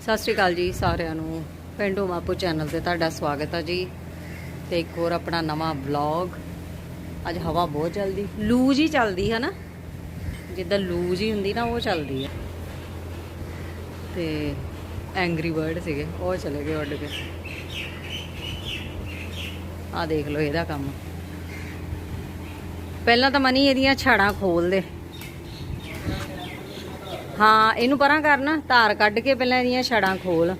ਸਤਿ ਸ਼੍ਰੀ ਅਕਾਲ ਜੀ ਸਾਰਿਆਂ ਨੂੰ। ਪਿੰਡੂ ਮਾਪੂ ਚੈਨਲ ਤੇ ਤੁਹਾਡਾ ਸਵਾਗਤ ਹੈ ਜੀ। ਤੇ ਇੱਕ ਹੋਰ ਆਪਣਾ ਨਵਾਂ ਵਲੌਗ। ਅੱਜ ਹਵਾ ਬਹੁਤ ਚੱਲਦੀ। ਲੂਜ ਹੀ ਚੱਲਦੀ ਹੈ ਨਾ ਜਿੱਦਾਂ ਲੂਜ ਹੀ ਹੁੰਦੀ ਨਾ, ਉਹ ਚੱਲਦੀ ਹੈ ਤੇ ਐਂਗਰੀ ਬਰਡ ਸੀਗੇ, ਉਹ ਚਲੇ ਗਏ ਉੱਡ ਕੇ। ਆ ਦੇਖ ਲਓ ਇਹਦਾ ਕੰਮ। ਪਹਿਲਾਂ ਤਾਂ ਮਨੀ ਇਹਦੀਆਂ ਛੜਾਂ ਖੋਲ ਦੇ ਹਾਂ, ਇਹਨੂੰ ਪਰਾਂ ਕਰਨਾ ਧਾਰ ਕੱਢ ਕੇ ਪਹਿਲਾਂ ਇਹਦੀਆਂ ਛੜਾਂ ਖੋਲ।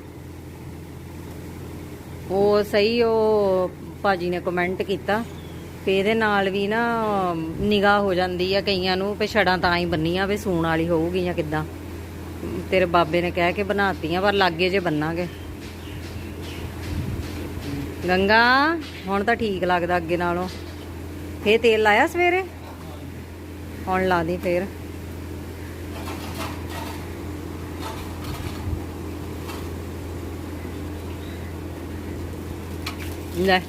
ਉਹ ਸਹੀ ਉਹ ਭਾਜੀ ਨੇ ਕਮੈਂਟ ਕੀਤਾ, ਵੀ ਇਹਦੇ ਨਾਲ ਵੀ ਨਾ ਨਿਗਾਹ ਹੋ ਜਾਂਦੀ ਆ ਕਈਆਂ ਨੂੰ, ਵੀ ਛੜਾਂ ਤਾਂ ਹੀ ਬੰਨੀਆਂ, ਵੀ ਸੂਣ ਵਾਲੀ ਹੋਊਗੀ ਜਾਂ ਕਿੱਦਾਂ। ਤੇਰੇ ਬਾਬੇ ਨੇ ਕਹਿ ਕੇ ਬਣਾਤੀਆਂ, ਪਰ ਲਾਗੇ ਜੇ ਬੰਨਾਂਗੇ। ਗੰਗਾ, ਹੁਣ ਤਾਂ ਠੀਕ ਲੱਗਦਾ ਅੱਗੇ ਨਾਲੋਂ। ਫੇਰ ਤੇਲ ਲਾਇਆ ਸਵੇਰੇ? ਹੁਣ ਲਾ ਦੀ ਫੇਰ। ਲੈ।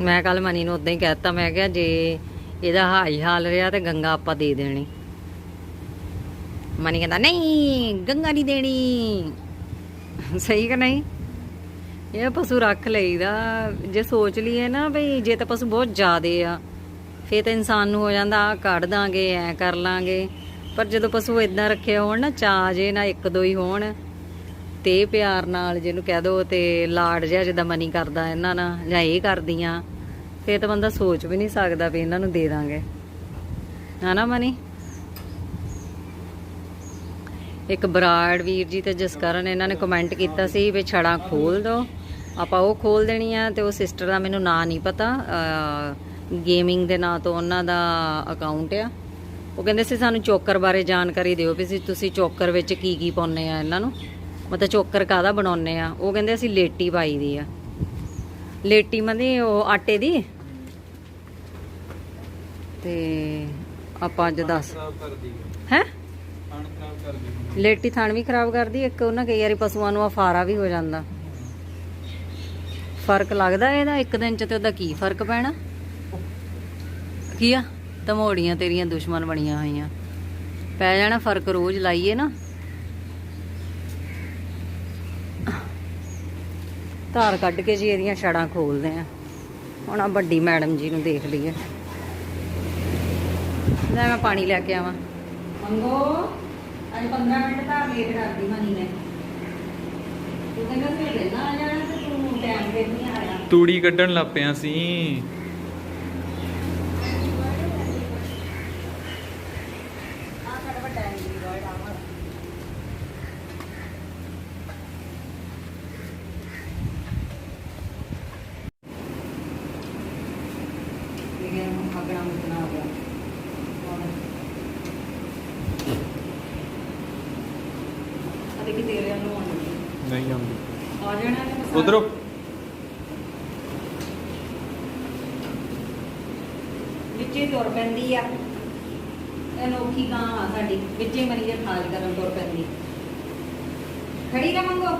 ਮੈਂ ਕੱਲ ਮਨੀ ਨੂੰ ਉਦਾਂ ਹੀ ਕਹਿਤਾ ਮੈਂ ਕਿਹਾ ਜੇ ਇਹਦਾ ਹਾਈ ਹਾਲ ਰਿਹਾ ਤੇ ਗੰਗਾ ਆਪਾਂ ਦੇ ਦੇਣੀ। ਮਨੀ ਕਹਿੰਦਾ, ਨਹੀਂ, ਗੰਗਾ ਨਹੀਂ ਦੇਣੀ। ਸਹੀ ਕਿ ਨਹੀਂ? ਇਹ ਪਸ਼ੂ ਰੱਖ ਲਈਦਾ। ਜੇ ਸੋਚ ਲਈਏ ਨਾ ਬਈ ਜੇ ਤਾਂ ਪਸ਼ੂ ਬਹੁਤ ਜ਼ਿਆਦੇ ਆ, ਫੇਰ ਤਾਂ ਇਨਸਾਨ ਨੂੰ ਹੋ ਜਾਂਦਾ ਆ ਕੱਢ ਦਾਂਗੇ, ਐ ਕਰ ਲਾਂਗੇ। ਪਰ ਜਦੋਂ ਪਸ਼ੂ ਇਦਾਂ ਰੱਖੇ ਹੋਣ ਨਾ ਚਾਜੇ ਨਾ ਇੱਕ ਦੋ ਹੀ ਹੋਣ ਤੇ ਪਿਆਰ ਨਾਲ ਜਿਹਨੂੰ ਕਹਿ ਦੋ ਤੇ ਲਾਡ ਜਿਹਾ ਜਿੱਦਾਂ ਮਨੀ ਕਰਦਾ ਇਹਨਾਂ ਨਾਲ, ਜਾਂ ਇਹ ਕਰਦੀਆਂ, ਫੇਰ ਤਾਂ ਬੰਦਾ ਸੋਚ ਵੀ ਨਹੀਂ ਸਕਦਾ ਵੀ ਇਹਨਾਂ ਨੂੰ ਦੇ ਦਾਂਗੇ। ਹਨਾ ਮਨੀ? ਇੱਕ ਬਰਾੜ ਵੀਰ ਜੀ ਤੇ ਜਸਕਰਨ ਇਹਨਾਂ ਨੇ ਕਮੈਂਟ ਕੀਤਾ ਸੀ ਵੀ ਛੜਾਂ ਖੋਲ ਦੋ। ਆਪਾਂ ਉਹ ਖੋਲ ਦੇਣੀ ਆ ਤੇ ਉਹ ਸਿਸਟਰ ਦਾ ਮੈਨੂੰ ਨਾਂ ਨਹੀਂ ਪਤਾ ਗੇਮਿੰਗ ਦੇ ਨਾਂ ਤੋਂ ਉਹਨਾਂ ਦਾ ਅਕਾਊਂਟ ਆ। ਉਹ ਕਹਿੰਦੇ ਸੀ ਸਾਨੂੰ ਚੋਕਰ ਬਾਰੇ ਜਾਣਕਾਰੀ ਦਿਓ ਵੀ ਤੁਸੀਂ ਚੋਕਰ ਵਿੱਚ ਕੀ ਕੀ ਪਾਉਂਦੇ ਆ ਇਹਨਾਂ ਨੂੰ। ਮਤਲਬ ਚੋਕਰ ਕਾਦਾ ਬਣਾਉਂਦੇ ਆ? ਉਹ ਕਹਿੰਦੇ ਅਸੀਂ ਲੇਟੀ ਪਾਈ ਦੀ ਆ। ਲੇਟੀ ਮਨੇ ਉਹ ਆਟੇ ਦੀ? ਤੇ ਆਪਾਂ ਅੱਜ ਦੱਸ ਹੈ? ਲੇਟੀ ਥਣ ਵੀ ਖਰਾਬ ਕਰਦੀ ਇੱਕ ਉਹਨਾਂ ਕਈ ਵਾਰੀ ਪਸ਼ੂਆਂ ਨੂੰ ਅਫਾਰਾ ਵੀ ਹੋ ਜਾਂਦਾ। ਫ਼ਰਕ ਲੱਗਦਾ ਇਹਦਾ ਇੱਕ ਦਿਨ ਚ ਤੇ ਉਹਦਾ ਕੀ ਫ਼ਰਕ ਪੈਣਾ? ਕੀ ਆ? ਤਮੋੜੀਆਂ ਤੇਰੀਆਂ ਦੁਸ਼ਮਣ ਬਣੀਆਂ ਹੋਈਆਂ। ਪੈ ਜਾਣਾ ਫ਼ਰਕ ਰੋਜ਼ ਲਾਈਏ ਨਾ। ਧਾਰ ਕੱਢ ਕੇ ਜੀ ਇਹਦੀਆਂ ਛੜਾਂ ਖੋਲਦੇ ਆ। ਹੁਣ ਆ ਵੱਡੀ ਮੈਡਮ ਜੀ ਨੂੰ ਦੇਖ ਲਈਏ। ਲੈ ਮੈਂ ਪਾਣੀ ਲੈ ਕੇ ਆਵਾਂ। ਮੰਗੋ, ਅੱਜ 15 ਮਿੰਟ ਤਾਂ ਲੇਟ ਕਰਦੀ ਮਨੀ ਨੇ ਤੂੰ ਕਹਿੰਦਾ ਸੀ ਪਹਿਲਾਂ ਆ ਜਾਣਾ ਤੇ ਤੂੰ ਟਾਈਮ ਤੇ ਨਹੀਂ ਆਇਆ। ਤੂੜੀ ਕੱਢਣ ਲੱਗ ਪਿਆ ਸੀ ਆ ਸਾਡਾ ਵੱਡਾ ਐਂਗਰੀ ਬਰਡ ਆਵਾ ਇਹ ਹੁਣ ਅਗੜਾ ਮੁਕਣਾ ਆ ਗਿਆ ਅਦੇ ਕਿ ਤੇਰੇ ਨੂੰ ਆਉਣੀ ਨਹੀਂ ਆਉਂਦੀ। ਆ ਜਾਣਾ ਇਹਨੇ ਪਸੰਦ। ਉਧਰੋਂ। ਵਿੱਚੇ ਤੁਰ ਪੈਂਦੀ ਆ। ਅਨੋਖੀ ਗਾਂ ਆ ਸਾਡੀ। ਵਿੱਚੇ ਮਰੀ ਦੇ ਖਾਜ ਕਰਨ ਤੁਰ ਪੈਂਦੀ। ਖੜੀ ਨਾ ਮੰਗੋ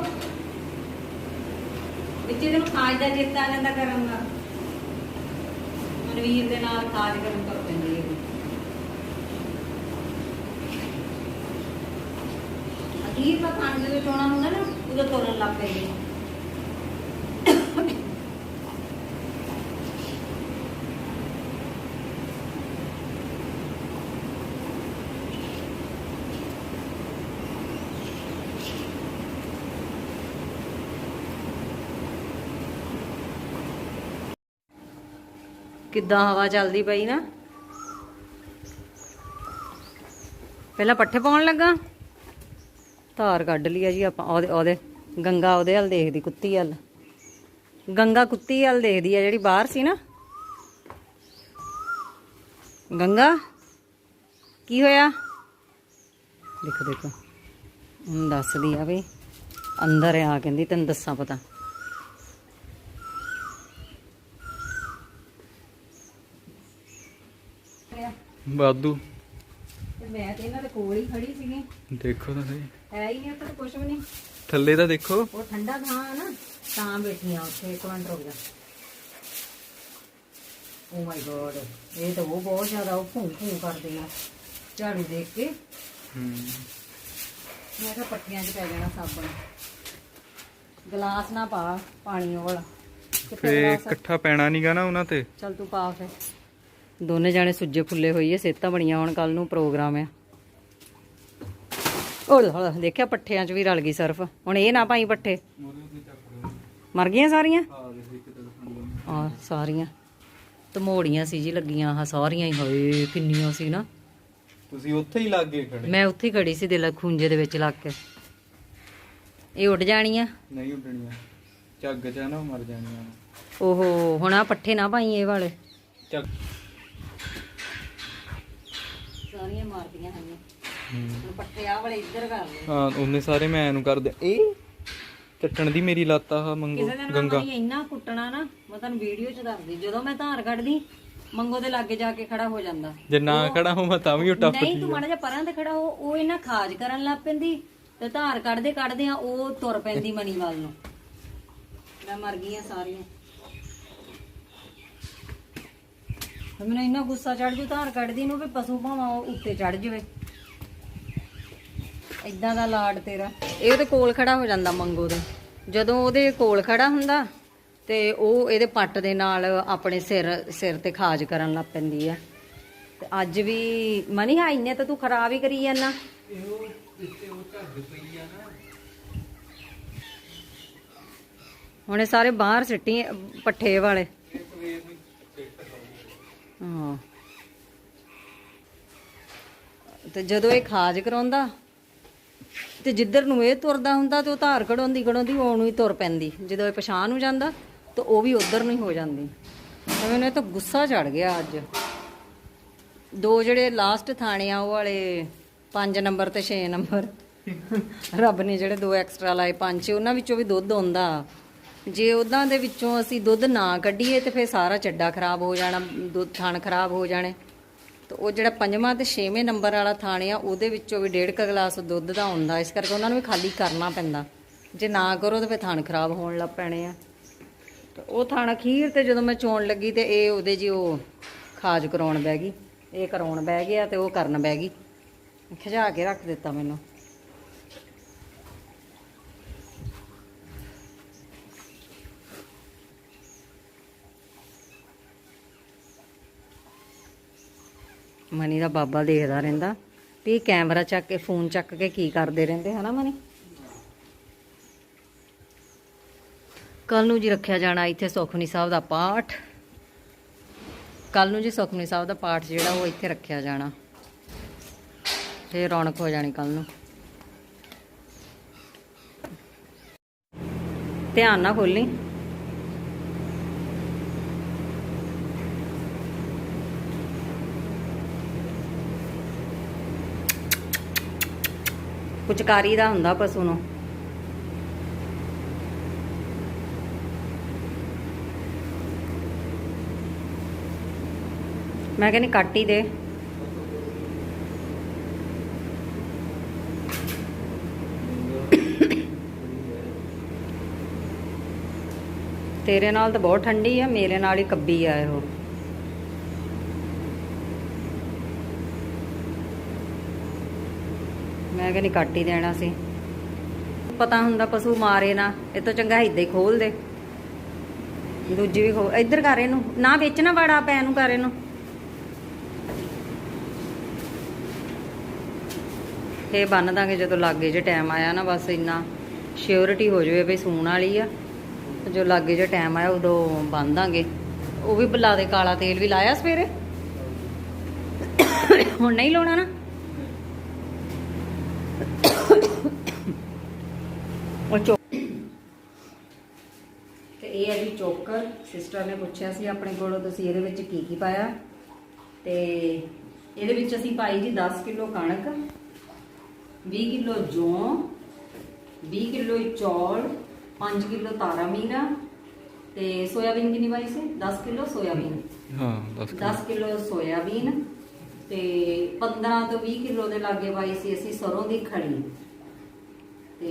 ਵਿੱਚੇ ਦੇ ਖਾਜ ਦਾ ਚੇਤਾ ਆ ਜਾਂਦਾ ਕਰਨ ਦਾ। ਮਨਵੀਰ ਦੇ ਨਾਲ ਖਾਜ ਕਰਨ ਤੁਰ ਪੈਂਦੀ ਹੈ ਅਖੀਰ ਦੇ ਵਿੱਚ ਆਉਣਾ ਹੁੰਦਾ ਨਾ ਉਦੋਂ ਤੁਰਨ ਲੱਗ ਪੈਂਦੀ ਕਿੱਦਾਂ ਹਵਾ ਚੱਲਦੀ ਪਈ ਨਾ? ਪਹਿਲਾਂ ਪੱਠੇ ਪਾਉਣ ਲੱਗਾ? ਧਾਰ ਕੱਢ ਲਈ ਆ ਜੀ ਆਪਾਂ, ਉਹਦੇ ਉਹਦੇ, ਗੰਗਾ ਉਹਦੇ ਵੱਲ ਦੇਖਦੀ, ਕੁੱਤੀ ਵੱਲ। ਗੰਗਾ ਕੁੱਤੀ ਵੱਲ ਦੇਖਦੀ ਆ ਜਿਹੜੀ ਬਾਹਰ ਸੀ ਨਾ। ਗੰਗਾ, ਕੀ ਹੋਇਆ? ਦੇਖੋ ਦੇਖੋ ਹੁਣ ਦੱਸਦੀ ਆ ਵੀ ਅੰਦਰ ਆ, ਕਹਿੰਦੀ ਤੈਨੂੰ ਦੱਸਾਂ ਪਤਾ। ਵਾਧੂ। ਮੈਂ ਤੇ ਇਹਨਾਂ ਦੇ ਕੋਲ ਹੀ ਖੜੀ ਸੀਗੀ। ਦੇਖੋ ਤਾਂ ਸਹੀ। ਹੈ ਹੀ ਨਹੀਂ ਤਾਂ ਕੁਝ ਵੀ ਨਹੀਂ। ਥੱਲੇ ਤਾਂ ਦੇਖੋ। ਉਹ ਠੰਡਾ ਥਾਂ ਆ ਨਾ ਤਾਂ ਬੈਠੀਆਂ ਉੱਥੇ ਮਿੰਟ ਰੁਕ ਜਾ। ਓ ਮਾਈ ਗੋਡ ਇਹ ਤਾਂ ਉਹ ਬਹੁਤ ਜ਼ਿਆਦਾ ਉਹ ਭੂੰ ਭੂੰ ਕਰਦੇ ਆ ਝਾੜੂ ਦੇਖ ਕੇ। ਹੂੰ। ਮੈਂ ਕਿਹਾ ਪੱਟੀਆਂ 'ਚ ਪੈ ਜਾਣਾ ਸਾਬਣ। ਗਲਾਸ ਨਾ ਪਾ ਪਾਣੀ ਉਹ ਵਾਲਾ। ਕਿੱਥੇ ਫੇ? ਇਕੱਠਾ ਪੈਣਾ ਨਹੀਂਗਾ ਨਾ ਉਹਨਾਂ ਤੇ। ਚੱਲ ਤੂੰ ਪਾ ਫੇ ਦੋਨੇ ਜਾਣੇ ਸੁੱਜੇ ਫੁੱਲੇ ਹੋਈ ਐ ਸੇਤਾਂ ਬਣੀਆਂ ਹੁਣ ਕੱਲ ਨੂੰ ਪ੍ਰੋਗਰਾਮ ਆ। ਉਹ ਲੈ, ਦੇਖਿਆ ਪੱਠਿਆਂ 'ਚ ਵੀ ਰਲ ਗਈ ਸਰਫ। ਹੁਣ ਇਹ ਨਾ ਪਾਈ ਪੱਠੇ। ਮਰ ਗਈਆਂ ਸਾਰੀਆਂ? ਆ ਸਾਰੀਆਂ। ਤਮੋੜੀਆਂ ਸੀ ਜੀ ਲੱਗੀਆਂ ਆ ਸਾਰੀਆਂ ਹੀ ਹੋਏ ਕਿੰਨੀਆਂ ਸੀ ਨਾ। ਤੁਸੀਂ ਉੱਥੇ ਹੀ ਲੱਗ ਗਏ ਖੜੇ? ਮੈਂ ਉੱਥੇ ਹੀ ਖੜੀ ਸੀ ਦਿਲ ਖੂੰਜੇ ਦੇ ਵਿੱਚ ਲੱਗ ਕੇ। ਇਹ ਉੱਡ ਜਾਣੀਆਂ? ਨਹੀਂ ਉੱਡਣੀਆਂ। ਝੱਗ ਚ ਨਾ ਮਰ ਜਾਣੀਆਂ। ਓਹੋ ਹੁਣ ਆ ਪੱਠੇ ਨਾ ਪਾਈ ਇਹ ਵਾਲੇ। ਝੱਗ ਸਾਰੀਆਂ ਮਾਰਦੀਆਂ ਹਨ। ਹੁਣ ਪੱਠੇ ਆ ਵਾਲੇ ਇੱਧਰ ਕਰ ਲਏ ਹਾਂ ਉਹਨੇ ਸਾਰੇ ਮੈਂ ਇਹਨੂੰ ਕਰਦੇ ਇਹ ਚੱਟਣ ਦੀ ਮੇਰੀ ਲੱਤ ਆ ਮੰਗੋ ਕਿਸੇ ਦਿਨ ਮੈਂ ਗੰਗਾ। ਮਣੀ ਇੰਨਾ ਕੁੱਟਣਾ ਨਾ ਮੈਂ ਤੁਹਾਨੂੰ ਵੀਡੀਓ 'ਚ ਦੱਸਦੀ ਜਦੋਂ ਮੈਂ ਧਾਰ ਕੱਢਦੀ ਮੰਗੋ ਦੇ ਲਾਗੇ ਜਾ ਕੇ ਖੜਾ ਹੋ ਜਾਂਦਾ। ਜੇ ਨਾ ਖੜਾ ਹੋਵਾਂ ਤਾਂ ਵੀ ਉਹ ਟੱਪ ਨਹੀਂ ਤੂੰ ਮਾੜਾ ਜਿਹਾ ਪਰਾਂ ਤੇ ਖੜਾ ਹੋ ਉਹ ਇਹਨਾਂ ਖਾਜ ਕਰਨ ਲੱਗ ਪੈਂਦੀ ਤੇ ਧਾਰ ਕੱਢਦੇ ਕੱਢਦੇ ਆ ਉਹ ਤੁਰ ਪੈਂਦੀ ਮਣੀ ਵੱਲ ਨੂੰ। ਮੈਂ ਮਰ ਗਈਆਂ ਸਾਰੀਆਂ। ਫਿਰ ਮੈਨੂੰ ਇੰਨਾ ਗੁੱਸਾ ਚੜ ਜੂ ਧਾਰ ਕੱਢਦੀ ਨੂੰ ਵੀ ਪਸ਼ੂ ਭਾਵਾਂ ਉਹ ਉੱਤੇ ਚੜ ਜਾਵੇ। ਇਦਾਂ ਦਾ ਲਾਡ ਤੇਰਾ। ਇਹ ਉਹਦੇ ਕੋਲ ਖੜਾ ਹੋ ਜਾਂਦਾ ਮੰਗੋ ਦੇ। ਜਦੋਂ ਉਹਦੇ ਕੋਲ ਖੜਾ ਹੁੰਦਾ ਤੇ ਉਹ ਇਹਦੇ ਪੱਟ ਦੇ ਨਾਲ ਆਪਣੇ ਸਿਰ ਸਿਰ ਤੇ ਖਾਜ ਕਰਨ ਲੱਗ ਪੈਂਦੀ ਆ। ਤੇ ਅੱਜ ਵੀ ਮਨੀ ਹਾਂ ਇੰਨੇ ਤਾਂ ਤੂੰ ਖਰਾਬ ਹੀ ਕਰੀ ਜਾਂਦਾ। ਹੁਣ ਸਾਰੇ ਬਾਹਰ ਸਿੱਟੀ ਪੱਠੇ ਵਾਲੇ। ਹਾਂ। ਤੇ ਜਦੋਂ ਇਹ ਖਾਜ ਕਰਾਉਂਦਾ, ਤੇ ਜਿੱਧਰ ਨੂੰ ਇਹ ਤੁਰਦਾ ਹੁੰਦਾ, ਤੇ ਉਹ ਧਾਰ ਕਢਾਉਂਦੀ ਕਢਾਉਂਦੀ ਉਹਨੂੰ ਹੀ ਤੁਰ ਪੈਂਦੀ। ਜਦੋਂ ਇਹ ਪਛਾਣ ਨੂੰ ਜਾਂਦਾ, ਤਾਂ ਉਹ ਵੀ ਉਧਰ ਨੂੰ ਹੀ ਹੋ ਜਾਂਦੀ। ਤੇ ਮੈਨੂੰ ਤਾਂ ਗੁੱਸਾ ਚੜ ਗਿਆ ਅੱਜ। ਦੋ ਜਿਹੜੇ ਲਾਸਟ ਥਾਣੇ ਆ, ਉਹ ਵਾਲੇ 5 ਨੰਬਰ ਤੇ 6 ਨੰਬਰ। ਰੱਬ ਨੇ ਜਿਹੜੇ ਦੋ ਐਕਸਟਰਾ ਲਾਏ, ਪੰਜ ਛੇ, ਉਹਨਾਂ ਵਿੱਚੋਂ ਵੀ ਦੁੱਧ ਆਉਂਦਾ। ਜੇ ਉਹਨਾਂ ਦੇ ਵਿੱਚੋਂ ਅਸੀਂ ਦੁੱਧ ਨਾ ਕੱਢੀਏ ਤੇ ਫਿਰ ਸਾਰਾ ਚੱਡਾ ਖਰਾਬ ਹੋ ਜਾਣਾ, ਦੁੱਧ ਥਣ ਖਰਾਬ ਹੋ ਜਾਣੇ। ਤੇ ਉਹ ਜਿਹੜਾ ਪੰਜਵਾਂ ਤੇ ਛੇਵੇਂ ਨੰਬਰ ਵਾਲਾ ਥਾਣੇ ਆ, ਉਹਦੇ ਵਿੱਚੋਂ ਵੀ ਡੇਢ ਕ ਗਲਾਸ ਦੁੱਧ ਦਾ ਹੁੰਦਾ। ਇਸ ਕਰਕੇ ਉਹਨਾਂ ਨੂੰ ਵੀ ਖਾਲੀ ਕਰਨਾ ਪੈਂਦਾ। ਜੇ ਨਾ ਕਰੋ ਤਾਂ ਫਿਰ ਥਣ ਖਰਾਬ ਹੋਣ ਲੱਗ ਪੈਣੇ ਆ। ਤੇ ਉਹ ਥਣ ਅਖੀਰ ਤੇ ਜਦੋਂ ਮੈਂ ਚੋਣ ਲੱਗੀ ਤੇ ਇਹ ਉਹਦੇ ਜੀ ਉਹ ਖਾਜ ਕਰਾਉਣ ਬਹਿ ਗਈ, ਇਹ ਕਰਾਉਣ ਬਹਿ ਗਿਆ ਤੇ ਉਹ ਕਰਨ ਬਹਿ ਗਈ। ਖਿਜਾ ਕੇ ਰੱਖ ਦਿੱਤਾ ਮੈਨੂੰ। ਮਨੀ ਦਾ ਬਾਬਾ ਦੇਖਦਾ ਰਹਿੰਦਾ। ਵੀ ਕੈਮਰਾ ਚੱਕ ਕੇ, ਫੋਨ ਚੱਕ ਕੇ ਕੀ ਕਰਦੇ ਰਹਿੰਦੇ, ਹਨਾ ਮਨੀ? ਕੱਲ ਨੂੰ ਜੀ ਰੱਖਿਆ ਜਾਣਾ ਇੱਥੇ ਸੁਖਮਨੀ ਸਾਹਿਬ ਦਾ ਪਾਠ। ਕੱਲ ਨੂੰ ਜੀ ਸੁਖਮਨੀ ਸਾਹਿਬ ਦਾ ਪਾਠ ਜਿਹੜਾ, ਉਹ ਇੱਥੇ ਰੱਖਿਆ ਜਾਣਾ। ਤੇ ਰੌਣਕ ਹੋ ਜਾਣੀ ਕੱਲ ਨੂੰ। ਧਿਆਨ ਨਾਲ ਖੋਲੀ ਕੁਚਕਾਰੀ ਦਾ ਹੁੰਦਾ ਪਸ਼ੂ ਨੂੰ। ਮੈਂ ਕਹਿੰਦੀ ਕੱਟ ਹੀ ਦੇ। ਤੇਰੇ ਨਾਲ ਤਾਂ ਬਹੁਤ ਠੰਡੀ ਆ, ਮੇਰੇ ਨਾਲ ਹੀ ਕੱਬੀ ਆ ਇਹੋ ਮੈਂ ਕਹਿੰਦੀ ਕੱਟ ਹੀ ਦੇਣਾ ਸੀ। ਪਤਾ ਹੁੰਦਾ ਪਸ਼ੂ ਮਾਰੇ ਨਾ, ਇਹ ਤੋਂ ਚੰਗਾ ਏਦਾਂ ਹੀ ਖੋਲ ਦੇ ਦੂਜੀ ਵੀ ਖੋਲ ਇੱਧਰ ਕਰ ਇਹਨੂੰ, ਨਾ ਵੇਚਣਾ ਨਾ ਵੜਾ ਪੈ ਇਹਨੂੰ ਕਰ ਇਹਨੂੰ। ਇਹ ਬੰਨ ਦਾਂਗੇ ਜਦੋਂ ਲਾਗੇ ਜੇ ਟਾਈਮ ਆਇਆ ਨਾ, ਬਸ ਇੰਨਾ ਸ਼ਿਓਰਿਟੀ ਹੋ ਜਾਵੇ ਵੀ ਸੂਣ ਵਾਲੀ ਆ। ਤੇ ਜੋ ਲਾਗੇ ਜੇ ਟਾਈਮ ਆਇਆ, ਉਦੋਂ ਬੰਨ ਦਾਂਗੇ। ਉਹ ਵੀ ਬੁਲਾ ਦੇ, ਕਾਲਾ ਤੇਲ ਵੀ ਲਾਇਆ ਸਵੇਰੇ। ਹੁਣ ਨਹੀਂ ਲਾਉਣਾ ਨਾ। ਉਹ ਚੋ ਤੇ ਇਹ ਹੈ ਜੀ ਚੋਕਰ। ਸਿਸਟਰ ਨੇ ਪੁੱਛਿਆ ਸੀ ਆਪਣੇ ਕੋਲੋਂ ਤੁਸੀਂ ਇਹਦੇ ਵਿੱਚ ਕੀ ਕੀ ਪਾਇਆ? ਤੇ ਇਹਦੇ ਵਿੱਚ ਅਸੀਂ ਪਾਈ ਜੀ 10 ਕਿਲੋ ਕਣਕ 20 ਕਿਲੋ ਜੌਂ 20 ਕਿਲੋ ਚੌਲ 5 ਕਿਲੋ ਤਾਰਾ ਮੀਰਾ ਤੇ ਸੋਇਆਬੀਨ ਕਿੰਨੀ ਪਾਈ ਸੀ? 10 ਕਿਲੋ ਸੋਇਆਬੀਨ। ਹਾਂ ਦੱਸ 10 ਕਿਲੋ ਸੋਇਆਬੀਨ ਤੇ 15 ਤੋਂ 20 ਕਿਲੋ ਦੇ ਲਾਗੇ ਪਾਈ ਸੀ ਅਸੀਂ ਸਰੋਂ ਦੀ ਖੜੀ। ਤੇ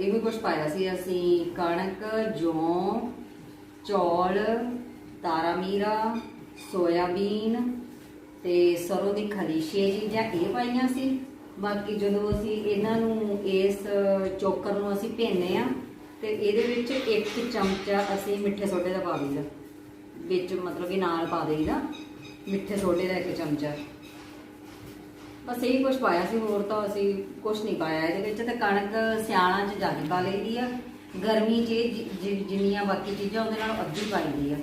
ਇਹ ਵੀ ਕੁਝ ਪਾਇਆ ਸੀ ਅਸੀਂ ਕਣਕ, ਜੌਂ, ਚੌਲ ਤਾਰਾ ਮੀਰਾ ਸੋਇਆਬੀਨ ਤੇ ਸਰੋਂ ਦੀ ਖਲੀ ਛੇ ਚੀਜ਼ਾਂ ਇਹ ਪਾਈਆਂ ਸੀ। ਬਾਕੀ ਜਦੋਂ ਅਸੀਂ ਇਹਨਾਂ ਨੂੰ ਇਸ ਚੋਕਰ ਨੂੰ ਅਸੀਂ ਭੇਨੇ ਆ ਤੇ ਇਹਦੇ ਵਿੱਚ ਇੱਕ ਚਮਚਾ ਅਸੀਂ ਮਿੱਠੇ ਸੋਡੇ ਦਾ ਪਾ ਦਈਦਾ। ਵਿੱਚ ਮਤਲਬ ਕਿ ਨਾਲ ਪਾ ਦੇਈਦਾ। ਮਿੱਠੇ ਸੋਡੇ ਦਾ ਇੱਕ ਚਮਚਾ। ਬਸ ਇਹੀ ਕੁਝ ਪਾਇਆ ਸੀ ਹੋਰ ਤਾਂ ਅਸੀਂ ਕੁਝ ਨਹੀਂ ਪਾਇਆ। ਇਹਦੇ ਵਿੱਚ ਤੇ ਕਣਕ ਸਿਆਲਾਂ 'ਚ ਜ਼ਿਆਦਾ ਪਾ ਲਈਦੀ ਆ। ਗਰਮੀ 'ਚ ਜਿੰਨੀਆਂ ਬਾਕੀ ਚੀਜ਼ਾਂ ਉਹਦੇ ਨਾਲ ਅੱਧੀ ਪਾਈਦੀ ਆ।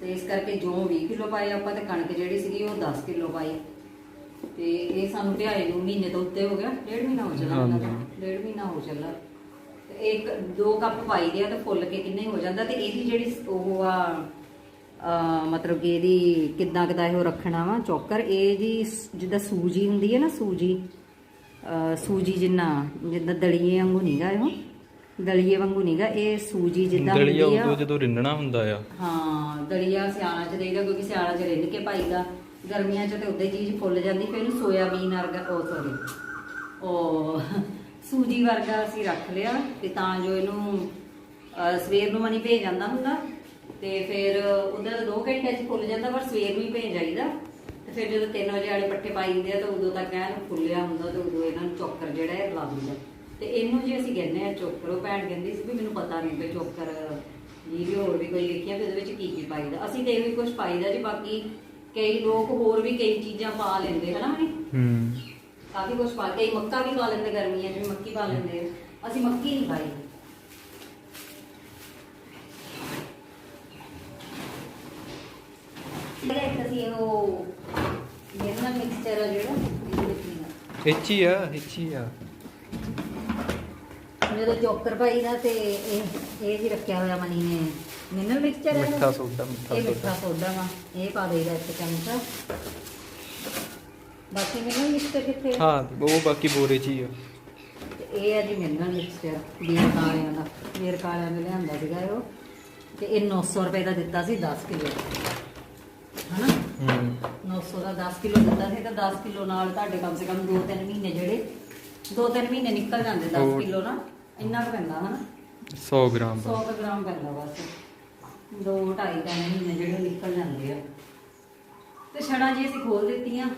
ਤੇ ਇਸ ਕਰਕੇ ਜੋ 20 ਕਿਲੋ ਪਾਏ ਆਪਾਂ ਤੇ ਕਣਕ ਜਿਹੜੀ ਸੀਗੀ ਉਹ 10 ਕਿਲੋ ਪਾਈ। ਤੇ ਇਹ ਸਾਨੂੰ ਭਿਆਏ ਨੂੰ ਮਹੀਨੇ ਤੋਂ ਉੱਤੇ ਹੋ ਗਿਆ। ਡੇਢ ਮਹੀਨਾ ਹੋ ਚੱਲਾ ਉਹਨਾਂ ਦਾ। ਹਾਂਜੀ। ਡੇਢ ਮਹੀਨਾ ਹੋ ਚੱਲਾ ਤੇ ਇੱਕ ਦੋ ਕੱਪ ਪਾਈ ਦੇ ਆ ਤੇ ਫੁੱਲ ਕੇ ਕਿੰਨੇ ਹੋ ਜਾਂਦਾ। ਤੇ ਇਹਦੀ ਜਿਹੜੀ ਉਹ ਆ ਮਤਲਬ ਕਿ ਇਹਦੀ ਕਿੱਦਾਂ ਕਿਦਾਂ ਇਹ ਰੱਖਣਾ ਵਾ ਚੋਕਰ ਇਹ ਜੀ ਜਿੱਦਾਂ ਸੂਜੀ ਹੁੰਦੀ ਹੈ ਨਾ ਸੂਜੀ ਸੂਜੀ ਜਿੰਨਾ ਜਿੱਦਾਂ ਦਲੀਏ ਵਾਂਗੂ ਨਹੀਂਗਾ ਇਹ ਦਲੀਏ ਵਾਂਗੂ ਨਹੀਂਗਾ ਇਹ ਸੂਜੀ ਜਿੱਦਾਂ ਦਲੀਆ ਹੁੰਦੀ ਆ। ਉਦੋਂ ਜਦੋਂ ਰਿੰਨਣਾ ਹੁੰਦਾ ਆ। ਹਾਂ ਦਲੀਆ ਸਿਆਲਾਂ ਚ ਦੇਈਦਾ ਕਿਉਂਕਿ ਸਿਆਲਾਂ ਚ ਰਿੰਨ ਕੇ ਪਾਈਦਾ। ਗਰਮੀਆਂ ਚ ਤੇ ਉਦੋਂ ਚੀਜ਼ ਫੁੱਲ ਜਾਂਦੀ ਫਿਰ ਇਹਨੂੰ ਸੋਇਆਬੀਨ ਵਰਗਾ ਉਹ ਸੌਰੀ ਉਹ ਸੂਜੀ ਵਰਗਾ ਅਸੀਂ ਰੱਖ ਲਿਆ ਤੇ ਤਾਂ ਜੋ ਇਹਨੂੰ ਸਵੇਰ ਨੂੰ ਮਨੀ ਭੇਜ ਜਾਂਦਾ ਹੁੰਦਾ। ਤੇ ਫਿਰ ਉਹਦਾ 2 ਘੰਟੇ ਚ ਫੁੱਲ ਜਾਂਦਾ ਪਰ ਸਵੇਰ ਨੂੰ ਹੀ ਭੇਜ ਜਾਈਦਾ ਤੇ ਫਿਰ ਜਦੋਂ 3 ਵਜੇ ਵਾਲੇ ਪੱਠੇ ਪਾਈ ਦਿੰਦੇ ਆ ਤਾਂ ਉਦੋਂ ਤੱਕ ਐਨ ਫੁੱਲਿਆ ਹੁੰਦਾ ਤੇ ਉਦੋਂ ਇਹਨਾਂ ਨੂੰ ਚੋਕਰ ਜਿਹੜਾ ਹੈ ਲਾ ਦਿੰਦਾ ਤੇ ਇਹਨੂੰ ਜੇ ਅਸੀਂ ਕਹਿੰਦੇ ਆ ਚੋਕਰ ਉਹ ਭੈਣ ਕਹਿੰਦੀ ਸੀ ਵੀ ਮੈਨੂੰ ਪਤਾ ਨਹੀਂ ਕਿ ਚੋਕਰ ਵੀਡੀਓ ਹੋਰ ਵੀ ਕੋਈ ਵੇਖਿਆ ਵੀ ਉਹਦੇ ਵਿੱਚ ਕੀ ਕੀ ਪਾਈਦਾ। ਅਸੀਂ ਤੇ ਇਹ ਵੀ ਕੁਝ ਪਾਈਦਾ ਜੀ ਬਾਕੀ ਕਈ ਲੋਕ ਹੋਰ ਵੀ ਕਈ ਚੀਜ਼ਾਂ ਪਾ ਲੈਂਦੇ ਹਨਾ ਹੂੰ। ਕਾਫੀ ਕੁਝ ਪਾ ਕਈ ਮੱਕਾ ਵੀ ਪਾ ਲੈਂਦੇ ਗਰਮੀਆਂ 'ਚ ਵੀ ਮੱਕੀ ਪਾ ਲੈਂਦੇ। ਅਸੀਂ ਮੱਕੀ ਨਹੀਂ ਪਾਈ ਇਹਦਾ ਇੱਕ ਅਸੀਂ ਉਹ ਮਿਕਸਚਰ ਆ ਜਿਹੜਾ ਇਹਦੇ ਵਿੱਚ ਹੀ ਆ। ਇੱਚੀ ਆ ਇੱਚੀ ਆ। ਜਦੋਂ ਚੋਕਰ ਪਾਈ ਦਾ ਤੇ ਇਹ ਇਹ ਜੀ ਰੱਖਿਆ ਹੋਇਆ ਮਨੀ ਨੇ। ਮਿਨਰਲ ਮਿਕਸਚਰ ਹੈ ਮਿੱਠਾ ਸੋਡਾ ਮਿੱਠਾ ਇਹ ਮਿੱਠਾ ਸੋਡਾ ਸੋਡਾ ਵਾ। ਇਹ ਪਾ ਦੇਈਦਾ ਇੱਕ ਚਮਚਾ ਬਾਕੀ ਮਿਨਰਲ ਮਿਕਸਚਰ ਕਿੱਥੇ ਆ? ਹਾਂ ਉਹ ਬਾਕੀ ਬੋਰੇ 'ਚ ਹੀ ਆ। ਤੇ ਇਹ ਹੈ ਜੀ ਮਿਨਰਲ ਮਿਕਸਚਰ ਵੀਰ ਕਾਲਿਆਂ ਦਾ। ਵੀਰ ਕਾਲਿਆਂ ਨੇ ਲਿਆਂਦਾ ਸੀਗਾ ਇਹ ਉਹ। ਤੇ ਇਹ 900 ਰੁਪਏ ਦਾ ਦਿੱਤਾ ਸੀ 10 ਕਿਲੋ। ਹਨਾ? 900 ਦਾ 10 ਕਿਲੋ ਦਿੱਤਾ ਸੀ ਤਾਂ 10 ਕਿਲੋ ਨਾਲ ਤੁਹਾਡੇ ਕਮ ਸੇ ਕਮ 2-3 ਮਹੀਨੇ ਜਿਹੜੇ 2-3 ਮਹੀਨੇ ਨਿਕਲ ਜਾਂਦੇ 10 ਹੋਰ। ਕਿਲੋ ਨਾ ਇੰਨਾ ਕੁ ਪੈਂਦਾ ਹਨਾ? 100 ਗ੍ਰਾਮ 100 ਕੁ ਗ੍ਰਾਮ ਪੈਂਦਾ ਬਸ। 2-2.5 ਤਿੰਨ ਮਹੀਨੇ ਜਿਹੜੇ ਨਿਕਲ ਜਾਂਦੇ ਆ। ਤੇ ਛੜਾ ਜੀ ਅਸੀਂ ਖੋਲ ਦਿੱਤੀਆਂ।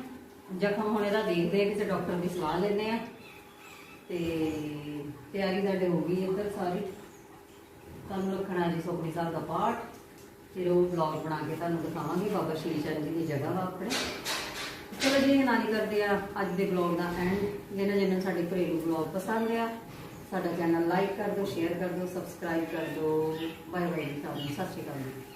ਜ਼ਖਮ ਹੁਣ ਇਹਦਾ ਦੇਖਦੇ ਆ ਕਿਸੇ ਡਾਕਟਰ ਦੀ ਸਲਾਹ ਲੈਂਦੇ ਆ। ਤੇ ਤਿਆਰੀ ਸਾਡੇ ਹੋ ਗਈ ਇੱਧਰ ਸਾਰੀ। ਤੁਹਾਨੂੰ ਰੱਖਣਾ ਜੀ ਸੁਖਮਨੀ ਸਾਹਿਬ ਦਾ ਪਾਠ। ਫਿਰ ਉਹ ਵਲੌਗ ਬਣਾ ਕੇ ਤੁਹਾਨੂੰ ਦਿਖਾਵਾਂਗੇ, ਬਾਬਾ ਸ਼੍ਰੀ ਚੰਦ ਜੀ ਦੀ ਜਗ੍ਹਾ ਵਾ ਆਪਣੇ। ਚਲੋ ਜੀ, ਇਹ ਨਾਨੀ ਕਰਦੇ ਆ ਅੱਜ ਦੇ ਵਲੌਗ ਦਾ ਐਂਡ ਜਿਹਨਾਂ ਜਿਹਨਾਂ ਨੂੰ ਸਾਡੇ ਘਰੇਲੂ ਵਲੌਗ ਪਸੰਦ ਆ, ਸਾਡਾ ਚੈਨਲ ਲਾਈਕ ਕਰ ਦਿਓ ਸ਼ੇਅਰ ਕਰ ਦਿਓ ਸਬਸਕ੍ਰਾਈਬ ਕਰ ਦਿਓ। ਬਾਏ ਬਾਏ ਜੀ ਤੁਹਾਨੂੰ ਸਤਿ ਸ਼੍ਰੀ ਅਕਾਲ ਜੀ।